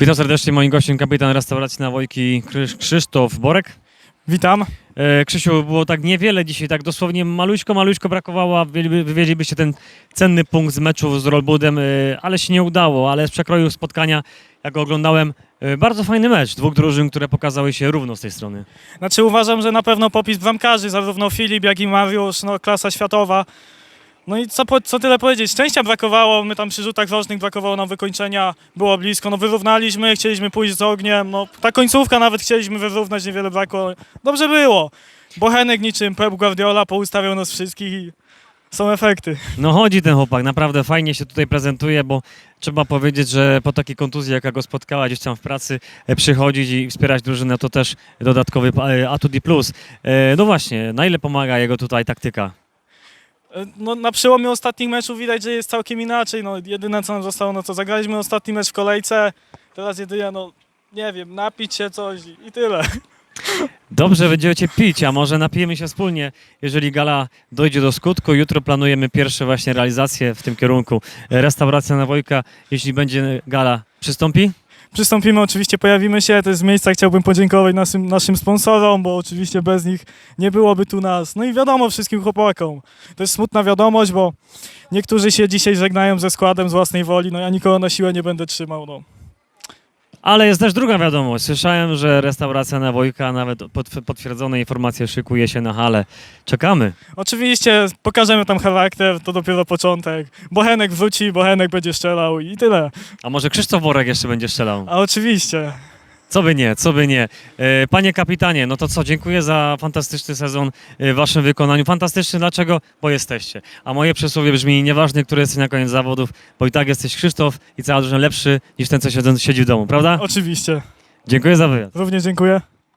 Witam serdecznie, moim gościem kapitan restauracji na Wojki Krzysz- Krzysztof Borek. Witam. E, Krzysiu, było tak niewiele dzisiaj, tak dosłownie maluśko, maluśko brakowało, wywieźlibyście ten cenny punkt z meczu z Rollbudem, e, ale się nie udało, ale z przekroju spotkania, jak go oglądałem, e, bardzo fajny mecz dwóch drużyn, które pokazały się równo z tej strony. Znaczy uważam, że na pewno popis bramkarzy, zarówno Filip, jak i Mariusz, no klasa światowa. No i co, co tyle powiedzieć, szczęścia brakowało, my tam przy rzutach rożnych brakowało nam wykończenia, było blisko, no wyrównaliśmy, chcieliśmy pójść z ogniem, no ta końcówka nawet chcieliśmy wyrównać, niewiele brakło, dobrze było. Bochenek niczym Pep Guardiola poustawiał nas wszystkich i są efekty. No chodzi ten chłopak, naprawdę fajnie się tutaj prezentuje, bo trzeba powiedzieć, że po takiej kontuzji, jaka go spotkała gdzieś tam w pracy, e, przychodzić i wspierać drużynę, to też dodatkowy e, atut i plus. E, No właśnie, na ile pomaga jego tutaj taktyka? No, na przełomie ostatnich meczów widać, że jest całkiem inaczej. No, jedyne co nam zostało, no to zagraliśmy ostatni mecz w kolejce. Teraz jedynie, no nie wiem, napić się coś i- tyle. Dobrze, będziecie pić, a może napijemy się wspólnie, jeżeli gala dojdzie do skutku. Jutro planujemy pierwsze właśnie realizacje w tym kierunku. Restauracja na Wojka, jeśli będzie gala, przystąpi? Przystąpimy, oczywiście pojawimy się. To jest miejsce, chciałbym podziękować naszym, naszym sponsorom, bo oczywiście bez nich nie byłoby tu nas. No i wiadomo wszystkim chłopakom. To jest smutna wiadomość, bo niektórzy się dzisiaj żegnają ze składem z własnej woli. No ja nikogo na siłę nie będę trzymał. No. Ale jest też druga wiadomość. Słyszałem, że restauracja na Wojka, nawet potw- potwierdzone informacje, szykuje się na halę. Czekamy. Oczywiście pokażemy tam charakter, to dopiero początek. Bochenek wróci, Bochenek będzie strzelał i tyle. A może Krzysztof Worek jeszcze będzie strzelał? A oczywiście. Co by nie, co by nie. E, Panie kapitanie, no to co, dziękuję za fantastyczny sezon e, w waszym wykonaniu. Fantastyczny dlaczego? Bo jesteście. A moje przysłowie brzmi, nieważne, który jesteś na koniec zawodów, bo i tak jesteś Krzysztof i cała drużyna lepszy niż ten, co siedzi, siedzi w domu, prawda? Oczywiście. Dziękuję za wywiad. Również dziękuję.